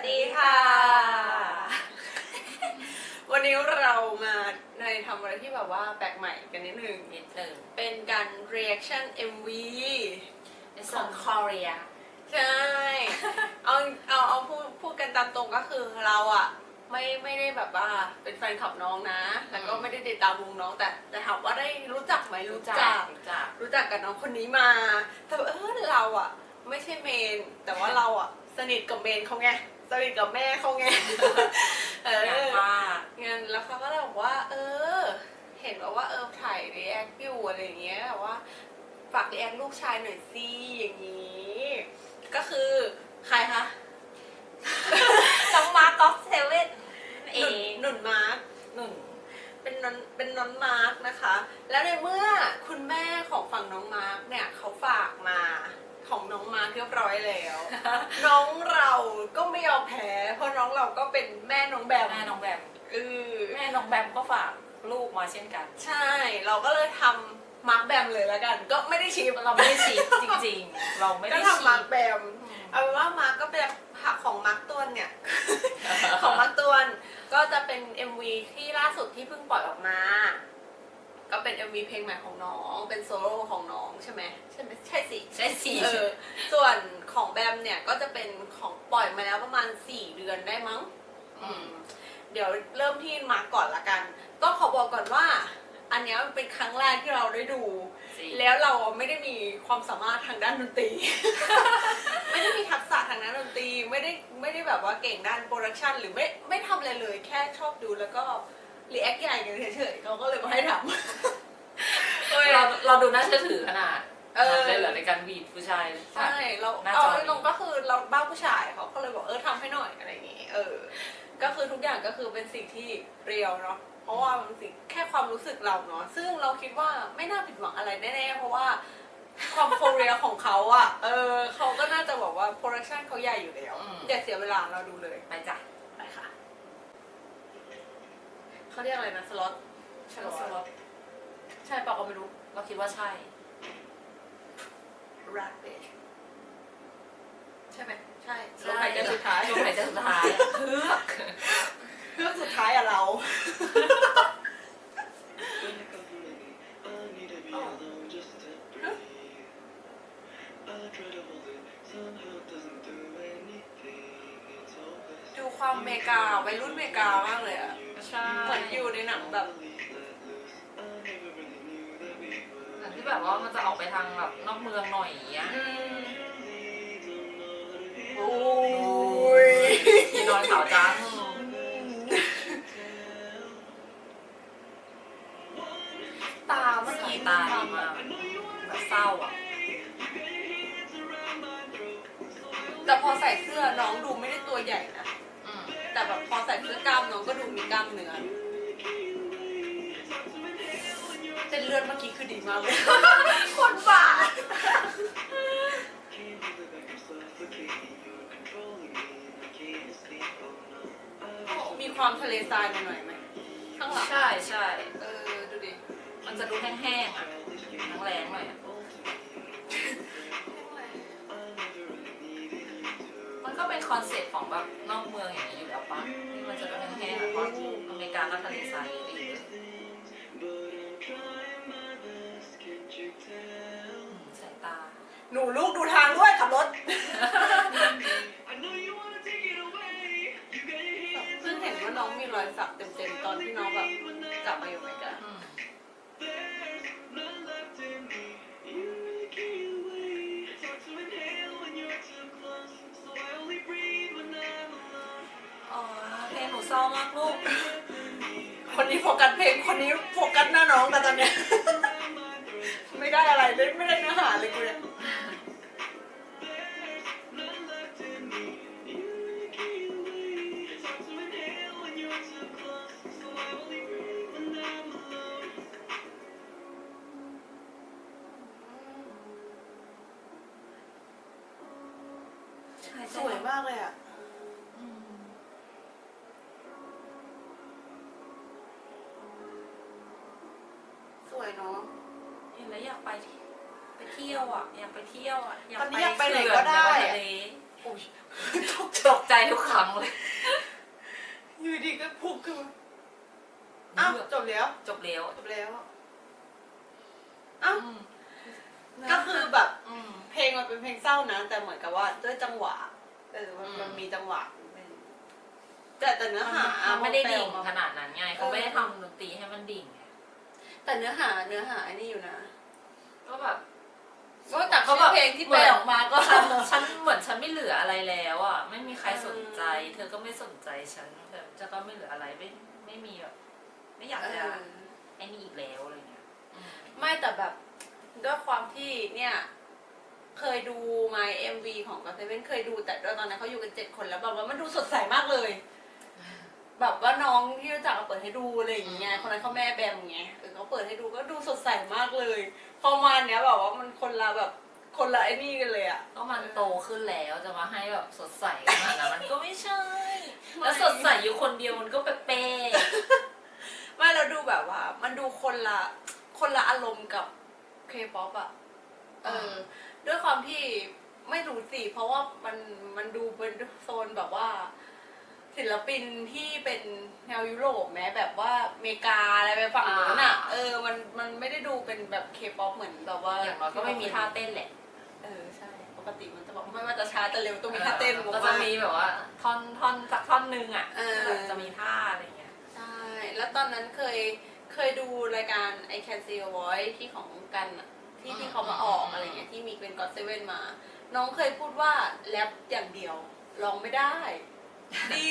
วัสดีค่ะ วันนี้เรามาในทำอะไรที่แบบว่าแปลกใหม่กันนิดนึง นิดหนึ่งเป็นการ reaction MV ในส่วนคอเรียใช่เอาเอาเอาพูดพูดกันตามตรงก็คือเราอะไม่ไม่ได้แบบว่าเป็นแฟนคลับน้องนะ แล้วก็อืมไม่ได้ติดตามวงน้องแต่แต่ถามว่าได้รู้จักไหมรู้รู้จัจักกรู้จักรู้จักกับน้องคนนี้มาแต่ว่าเออเราอะไม่ใช่เมน แต่ว่าเราอะสนิทกับเมนเขาไง สนิทกับแม่เขาไงเอออยากว่างั้นแล้วเขาก็เลยบอกว่า เออ เห็นแบบว่าเออถ่ายรีแอคอยู่อะไรอย่างเงี้ยแบบว่าฝากรีแอคลูกชายหน่อยสิอย่างนี้ ก็คือใครคะน้องมาร์กอฟเซเว่นเอหนุนหนุนงมาร์คหนุ่นเป็นนอนเป็นน้องมาร์กนะคะ แล้วในเมื่อคุณแม่ของฝั่งน้องมาร์กเนี่ยเขาฝากมาของน้องมาร์กเรียบร้อยแล้ว น้องเรา ก็ไม่ยอมแพ้ เพราะน้องเราก็เป็นแม่น้องแบมแม่น้องแบมเออแม่น้องแบมก็ฝากลูกมาเช่นกัน ใช่ เราก็เลยทำมาร์กแบมเลยแล้วกัน ก็ไม่ได้ชีพเราไม่ได้ฉีดจริงๆ เราไม่ก็ได้ทำฉีมาดร์กแบม เอาเป็นว่ามาร์กก็เป็นหักของมาร์กตวนเนี่ย ของมาร์กตวนก็จะเป็น MV ที่ล่าสุดที่เพิ่งปล่อยออกมา ก็เป็น MV เพลงใหม่ของน้อง เป็นโซโล่ของน้องใช่ไหมใช่ไหมใช่สิ ใช่ฉีด เออส่วน ของแบมเนี่ยก็จะเป็นของปล่อยมาแล้วประมาณ 4 เดือนได้มั้งอืมเดี๋ยวเริ่มที่มาร์กก่อนละกันต้องขอบอกก่อนว่า อันเนี้ยมันเป็นครั้งแรกที่เราได้ดูแล้วเราไม่ได้มีความสามารถทางด้านดนตรี ไม่ได้มีทักษะทางด้านดนตรี ไม่ได้ไม่ได้แบบว่าเก่งด้านโปรดักชันหรือไม่ไม่ทำอะไรเลย แค่ชอบดูแล้วก็รีแอคใหญ่กันเฉยๆเขาก็เลยมาให้ทำ เราเราดูน่าเชื่อถือขนาด เออได้เหรอในการวีดผู้ชาย ใช่เราหน้าเอาจอตรงๆก็คือเราบ้าผู้ชายเขาก็เลยบอกเออทำให้หน่อยอะไรอย่างงี้ เออ ก็คือทุกอย่างก็คือเป็นสิ่งที่เรียวเนาะเพราะว่ามันสิ่งแค่ความรู้สึกเราเนาะซึ่งเราคิดว่าไม่น่าผิดหวังอะไรแน่ๆเพราะว่าความโคเรียของเขาอะเออเขาก็น่าจะบอกว่าโปรดักชันเขาใหญ่อยู่แล้วอย่าเสียเวลาเราดูเลยไปจ้ะไปค่ะเขาเรียกอะไรนะสล็อตสล็อตสล็อต ใช่เปล่าก็ไม่รู้ เราคิดว่าใช่ รัดเบจใช่ไหมใช่ลใช่มหายใจสุดท้ายลมหายใจสุดท้ายอะเฮือกเรื่องสุดท้ายอะเราดูความเมกาวัยรุ่นเมกามากเลยอะใช่เหมือนอยู่ในหนังแบบ แต่ที่แบบว่ามันจะออกไปทางแบบนอกเมืองหน่อยอย่างเงี้ยอืมโอ้ยพี่น้อยสาวจังตาเมื่อกี้ตาดีมากแบบเศร้าอะ แต่พอใส่เสื้อน้องดูไม่ได้ตัวใหญ่นะ อืมแต่แบบพอใส่เสื้อกล้ามน้องก็ดูมีกล้ามเนื้อ เส้นเลือดเมื่อกี้คือดีมากเลย คนบ้ามีความทะเลทรายหน่อยๆไหมข้างหลังใช่ใช่เออดูดิ มันจะดูแห้งๆอะทั้งแรงหน่อยอะมันก็เป็นคอนเซ็ปต์ของแบบนอกเมืองอย่างนี้อยู่แล้วปะที่มันจะดูแห้งๆอะเพราะอเมริกาก็ทะเลทรายเยอะ หนูลูกดูทางด้วยขับรถเพิ่งเห็นว่าน้องมีรอยสักเต็มๆตอนที่น้องแบบกลับมาอยู่อเมริกาอืมอ๋อเพลงหนูเศร้ามากลูก คนนี้โฟกัสเพลงคนนี้โฟกัส ยเนาะเห็นแล้วอยากไปที่ไปเที่ยวอะอยากไปเที่ยวอะตอนนี้อยากไปไหนก็ได้เขื่อนอยากไปทะเลโอ้ยตกใจทุกครั้งเลยอยู่ดีก็พุบขึ้นมาอ้าวจบแล้วจบแล้วจบแล้วอ้าวอืมก็คือแบบ อืม เพลงมันเป็นเพลงเศร้านะ แต่เหมือนกับว่าด้วยจังหวะเออมันอืม มันมีจังหวะเป็นแต่แต่เนื้อหามันไม่ได้ดิ่งมันขนาดนั้นไงเขาไม่ได้ทำดนตรีให้มันดิ่งไง แต่เนื้อหาเนื้อหาไอ้นี่อยู่นะก็แบบก็จากเขาชื่แบอบเพลงที่แปลออกมาก็ฉันฉันเหมือนฉันไม่เหลืออะไรแล้วอะไม่มีใครสนใจ เธอก็ไม่สนใจฉันแต่จะก็ไม่เหลืออะไรไม่ไม่มีแบบไม่อยากเอจะอไอ้นี่อีกแล้วอะไรเงี้ยอืมไม่แต่แบบด้วยความที่เนี่ย เคยดู My MV ของก็เซเว่นเคยดูแต่ด้วยตอนนั้นเขาอยู่กันเจ็ดคนแล้วแบบว่ามันดูสดใสมากเลย แบบว่าน้องที่รู้จักเอาเปิดให้ดูอะไรอย่างเงี้ยคนนั้นเขาแม่แบมไงเออเขาเปิดให้ดูก็ดูสดใสมากเลยพอมาเนี้ยแบบว่ามันคนละแบบคนละไอ้นี่กันเลยอะก็มันโตขึ้นแล้วจะมาให้แบบสดใสขนาดนั้นมันก็ไม่ใช่ แล้วสดใสอยู่คนเดียวมันก็เป๊ะไม่เราดูแบบว่า มันดูคนละคนละอารมณ์กับเคป๊อปอะเออด้วยความที่ไม่รู้สิเพราะว่ามันมันดูเป็นโซนแบบว่า ศิลปินที่เป็นแนวยุโรปแม้แบบว่าอเมริกาอะไรไปฝั่งนู้นอะ เออมันมันไม่ได้ดูเป็นแบบเคป๊อปเหมือนแบบว่าๆอย่างน้อยก็ไม่มีท่าเต้นแหละ เออใช่ปกติมันจะบอกไม่ว่าจะช้าจะเร็วต้องมีท่าเต้นก็จะมีแบบว่า ท่อนท่อนสักท่อนหนึงอะเออแบบจะมีท่าอะไรเงี้ยใช่แล้วตอนนั้นเคยเคยดูรายการ I Can See Your Voice ที่ของกันอะที่ที่เขามาออกอะไรเงี้ยที่มีเป็นก็อตเซเว่นมา น้องเคยพูดว่าแรปอย่างเดียวร้องไม่ได้ ดี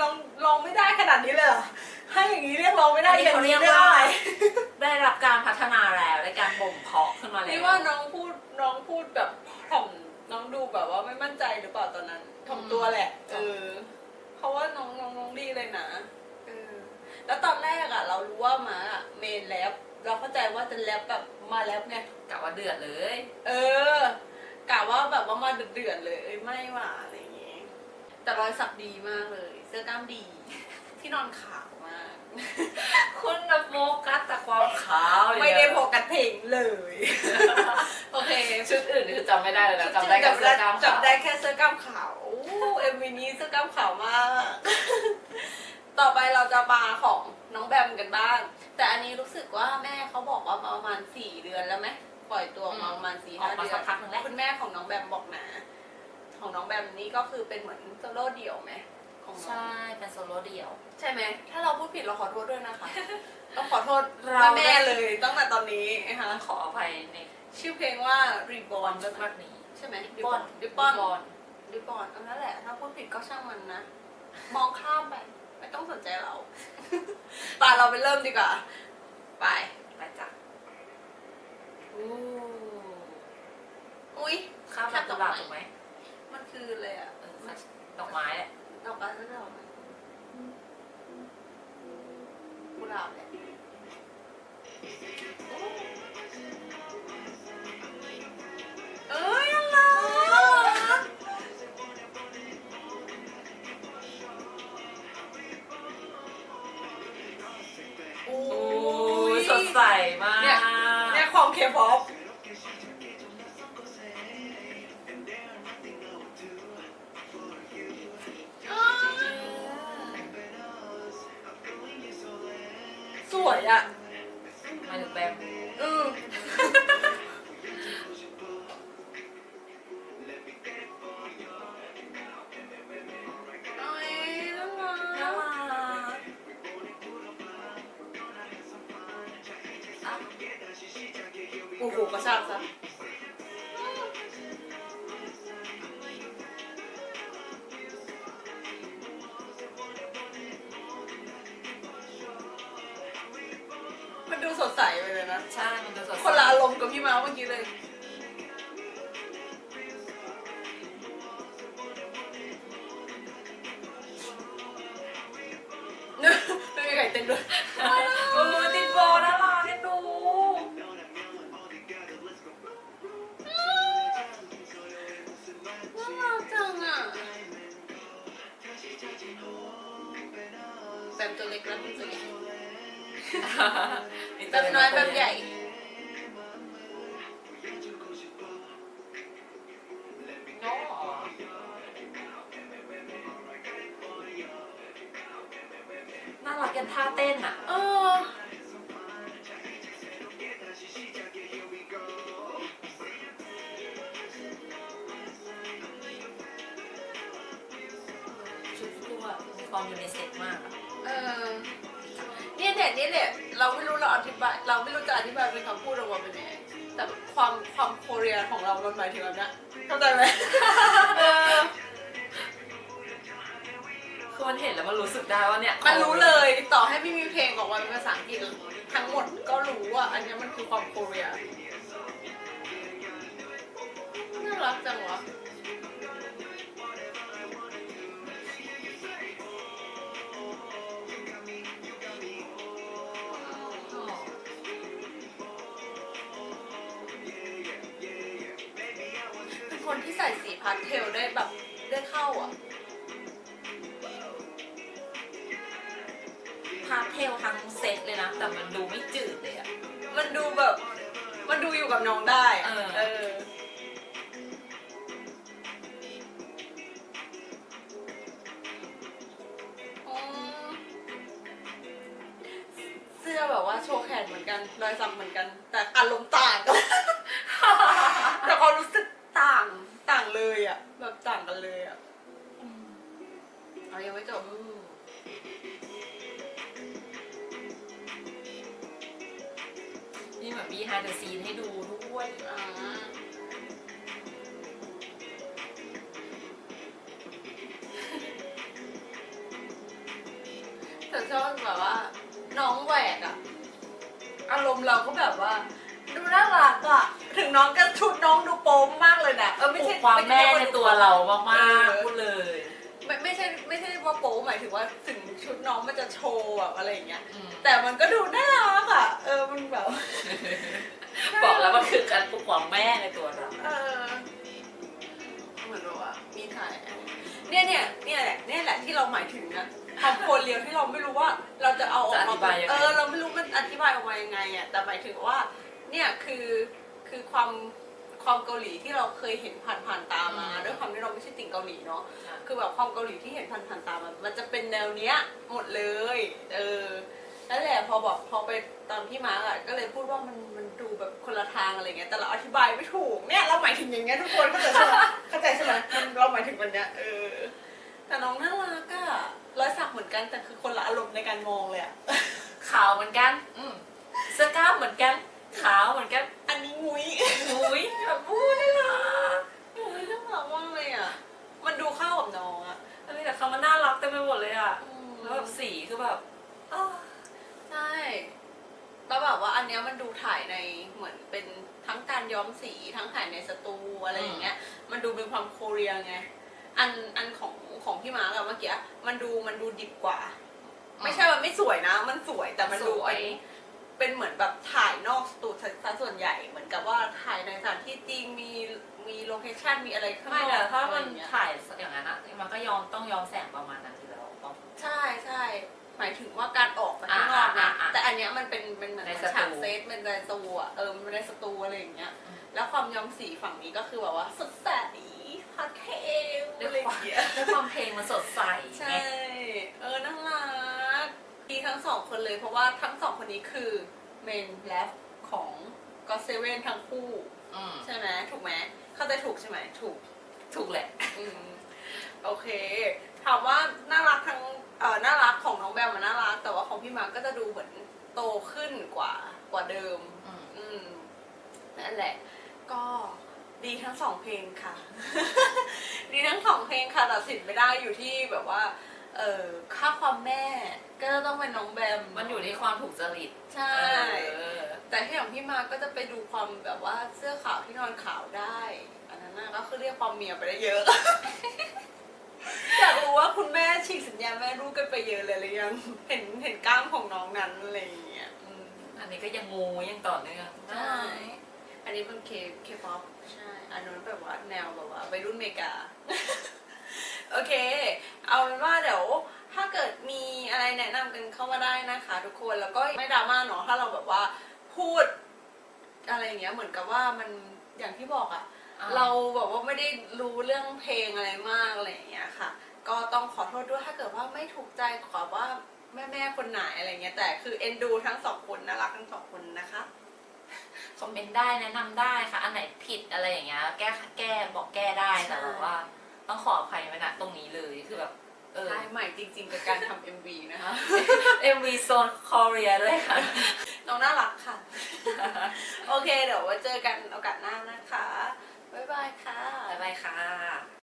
นะอันนี้ร้องร้องไม่ได้ขนาดนี้เลยเหรอให้อย่างนี้เรียกร้องไม่ได้อันนี้เขาเรียกองนี้ว่า อะไรได้รับการพัฒนาแล้วได้การบ่มเพาะขึ้นมาแล้วนี่ว่าน้องพูดน้องพูดแบบถ่อมน้องดูแบบว่าไม่มั่นใจหรือเปล่าตอนนั้นถ่อมตัวแหละเออเพราะว่าน้องน้องน้องดีเลยนะเออแล้วตอนแรกอะเรารู้ว่ามาอะเมนแรปเราเข้าใจว่าจะแรปแบบมาแรปไง กะว่าเดือดเลย เออกะว่าแบบว่ามาเดือดๆเลยเอ้ยไม่ว่าอะไรอย่างเงี้ย แต่รอยสักดีมากเลย เสื้อกล้ามดี ที่นอนขาวมาก คุณนะโฟกัสแต่ความขาวอย่างไม่เดียวได้โฟกัสเพลงเลย โอเคชุดอื่นคือจำไม่ได้เลยนะจำได้แค่เสื้อกล้ามขาวจำได้แค่เสื้อกล้ามขาวเอ็มวีนี้เสื้อกล้ามขาวมาก ต่อไปเราจะมาของน้องแบมกันบ้าง แต่อันนี้รู้สึกว่าแม่เขาบอกว่าประมาณสี่เดือนแล้วไหมปล่อยตัวมาประมาณสี่ออห้ากมาเดือสันกพักหนึงแล้วคุณแม่ของน้องแบมบอกนะ ของน้องแบมนี่ก็คือเป็นเหมือนโซโล่เดี่ยวไหมของน้อง ใช่ เป็นโซโล่เดี่ยว ใช่ไหม ถ้าเราพูดผิดเราขอโทษด้วยนะคะ ต้องขอโทษเราแม่ๆเลยตั้งแต่ตอนนี้นะคะขออภัยในชื่อเพลงว่าควา Reborn มมากนี้ ใช่ไหมบอลดิปอนบอลดิปอนเอานั่นแหละ ถ้าพูดผิดก็ช่างมันนะ มองข้ามไป ไม่ต้องสนใจเรา ไป่าเราไปเริ่มดีกว่า ไป ไปจ้ะอู้อุ้ยข้าวดอกกุหลาบถูกไหม Oh. ส ใสไปเลยนะ ใช่ มันดูสดใสคนละอารมณ์กับพี่มาเมื่อกี้เลย ไม่มีใครเต้นด้วยโอ้ยติดโบน่ารักเอ็นดู น่ารักจังอะแบบตัวเล็กแล้วเป็นตัวใหญ่ แบบน้อยแบบใหญ่น่ารักกันท่าเต้นอะ เออ ชุดคู่อะมีความยูนิเซ็มากเออ เนี่ยเนี่ยเนี่ยเนี่ยเราไม่รู้เราอธิบายเราไม่รู้จะอธิบายเป็นคำพูดออกมาเป็นยังไงแต่ความความโคเรียของเรามันหมายถึงแบบเนี้ยเข้าใจไหมเออคือมันเห็นแล้วมันรู้สึกได้ว่าเนี่ยมันรู้เลยต่อให้ไม่มีเพลงออกมาเป็นภาษาอังกฤษทั้งหมดก็รู้ว่าอันเนี้ยมันคือความโคเรียน่ารักจังวะ ที่ใส่สีพาสเทลได้แบบได้เข้าอะพาสเทลทั้งเซตเลยนะ แต่มันดูไม่จืดเลยอะมันดูแบบ มันดูอยู่กับน้องได้อะเออเอออืมเสื้อแบบว่าโชว์แขนเหมือนกันรอยสักเหมือนกัน แต่อารมณ์ต่างกัน แต่ความรู้สึกต่าง ต่างเลยอะ แบบต่างกัน เลยอะเอายังไม่จบอืมนี่เหมือนมีไฮเดอร์ซีนให้ดูด้วยอ่าแต่ชอบแบบว่า น้องแหวกอะอารมณ์เราก็แบบว่า ดูน่ารักอะ ถึงน้องก็ชุดน้องดูโป๊มมากเลยนะเออไม่ปลุใช่กความแม่ไใช่ในตัวเรามากเออๆพูดเลย ไม่ไม่ใช่ไม่ใช่ว่าโป๊หมายถึงว่าถึงชุดน้องมันจะโชว์แบบอะไรอย่างเงี้ยอืมแต่มันก็ดูน่ารักอะเออมันแบบบอกแล้วมันคือการปลุกความแม่ในตัวเราเออเหมือนว่ามีถ่ายเนี่ยเนี่ยเนี่ยแหละเนี่ยแหละที่เราหมายถึงนะความโคนเรียวที่เราไม่รู้ว่าเราจะเอาออกมาเออ เราไม่รู้มันอธิบายออกมายังไงอะแต่หมายถึงว่า เนี่ยคือ คือความความเกาหลีที่เราเคยเห็นผ่านผ่านๆตามาด้วยความที่เราไม่ใช่ติ่งเกาหลีเนาะคือแบบความเกาหลีที่เห็นผ่านผ่านๆตามันมันจะเป็นแนวเนี้ยหมดเลยเออนั่นแหละพอบอกพอไปตอนพี่มาร์กอะก็เลยพูดว่ามันมันดูแบบคนละทางอะไรเงี้ยแต่เราอธิบายไม่ถูกเนี่ยเราหมายถึงอย่างเงี้ยทุกคนเข้าใจใช่ไหมเข้าใจใช่ไหมมันเราหมายถึงวันเนี้ยเออแต่น้องน่ารักอะรอยสักเหมือนกันแต่คือคนละอารมณ์ในการมองเลยอะขาวเหมือนกัน อืมเสื้อกล้ามเหมือนกัน ขาวเหมือนกัน อันนี้งุ้ยอุ้ยแบบพูดได้ละงุ้ยน่ารักมากเลยอะมันดูเข้ากับน้องอะมันมีแต่คำว่าน่ารักเต็มไปหมดเลยอะอืมแล้วแบบสีคือแบบอ้าวใช่แล้วแบบว่าอันเนี้ยมันดูถ่ายในเหมือนเป็นทั้งการย้อมสีทั้งถ่ายในสตูอะไรอย่างเงี้ย มันดูเป็นความโคเรียไงอันอันของของพี่มาร์กอะเมื่อกี้มันดูมันดูดิบกว่า ไม่ใช่มันไม่สวยนะ มันสวยแต่มันสดูวย เป็นเป็นเหมือนแบบถ่ายนอกสตูซะส่วนใหญ่เหมือนกับว่าถ่ายในสถานที่จริงมีมีโลเคชั่นมีอะไรข้างนไม่อกแต่ถ้าอะไรมันอย่างเงี้ยถ่ายอย่างนั้นอะมันก็ยอมต้องยอมแสงประมาณนั้นอยู่แล้วต้อง ใช่ใช่หมายถึงว่าการออกไปข้างนอกนะอ่าอ่าอ่าแต่อันเนี้ยมันเป็นเป็นเหมือนในสตู ฉากเซตเป็นในสตูอะเออมันเป็นในสตูอะไรอย่างเงี้ยอืมแล้วความย้อมสีฝั่งนี้ก็คือแบบว่าสดใสพาเทลด้วยอะไรอความย่างเงี้ย ด้วยความเพลงมันสดใสใช่ไงเออน่ารัก ดีทั้งสองคนเลยเพราะว่าทั้งสองคนนี้คือเมนแลฟของก็เซเว่นทั้งคู่ อืมใช่ไหมถูกไหมเข้าใจถูกใช่ไหมถูกถูกแหละ อืมโอเค ถามว่าน่ารักทั้งเอ่อน่ารักของน้องแบมมันน่ารัก แต่ว่าของพี่มาร์คก็จะดูเหมือนโตขึ้นกว่ากว่าเดิม อืมอืมนั่นแหละ ก็ดีทั้งสองเพลงค่ะ ดีทั้งสองเพลงค่ะตัดสินไม่ได้อยู่ที่แบบว่า เออค่าความแม่ก็จะต้องเป็นน้องแบมมันอยู่ที่ความถูกจริตใช่ เออแต่ที่ของพี่มาร์คก็จะไปดูความแบบว่าเสื้อขาวที่นอนขาวได้ อันนั้นน่ะก็คือเรียกความเมียไปได้เยอะ อยากรู้ว่าคุณแม่ฉีกสัญญาแม่ลูกกันไปเยอะเลยหรือยัง เห็นเห็นกล้ามของน้องนั้นอะไรอย่างเงี้ยอืมอันนี้ก็ยังงูยังต่อเนื่องใช่อันนี้เป็นเคเคป๊อปใช่ อันนั้นแบบว่าแนวแบบว่าวัยรุ่นอเมริกา โอเค เอาเป็นว่าเดี๋ยวถ้าเกิดมีอะไรแนะนำกันเข้ามาได้นะคะ ทุกคนแล้วก็ไม่ดราม่าเนาะถ้าเราแบบว่าพูดอะไรอย่างเงี้ยเหมือนกับว่ามันอย่างที่บอกอะอะเราแบบว่าไม่ได้รู้เรื่องเพลงอะไรมากอะไรอย่างเงี้ยค่ะ ก็ต้องขอโทษด้วยถ้าเกิดว่าไม่ถูกใจขอว่าแม่แม่ๆคนไหนอะไรเงี้ยแต่คือเอ็นดูทั้งสองคนน่ารักทั้งสองคนนะคะ คอมเมนต์ได้แนะนำได้ค่ะ อันไหนผิดอะไรอย่างเงี้ยแก้แก้บอกแก้ได้แต่ใช่แบบว่า ต้องขออภัยมาณตรงนี้เลยคือแบบเออใหม่จริง ๆ กับการทำเอ็มวีนะคะเอ็มวีโซนคอเรียด้วยค่ะ น้องน่ารักค่ะ โอเค เดี๋ยวว่าเจอกันโอกาสหน้านะคะ บ๊ายบายค่ะ บ๊ายบายค่ะ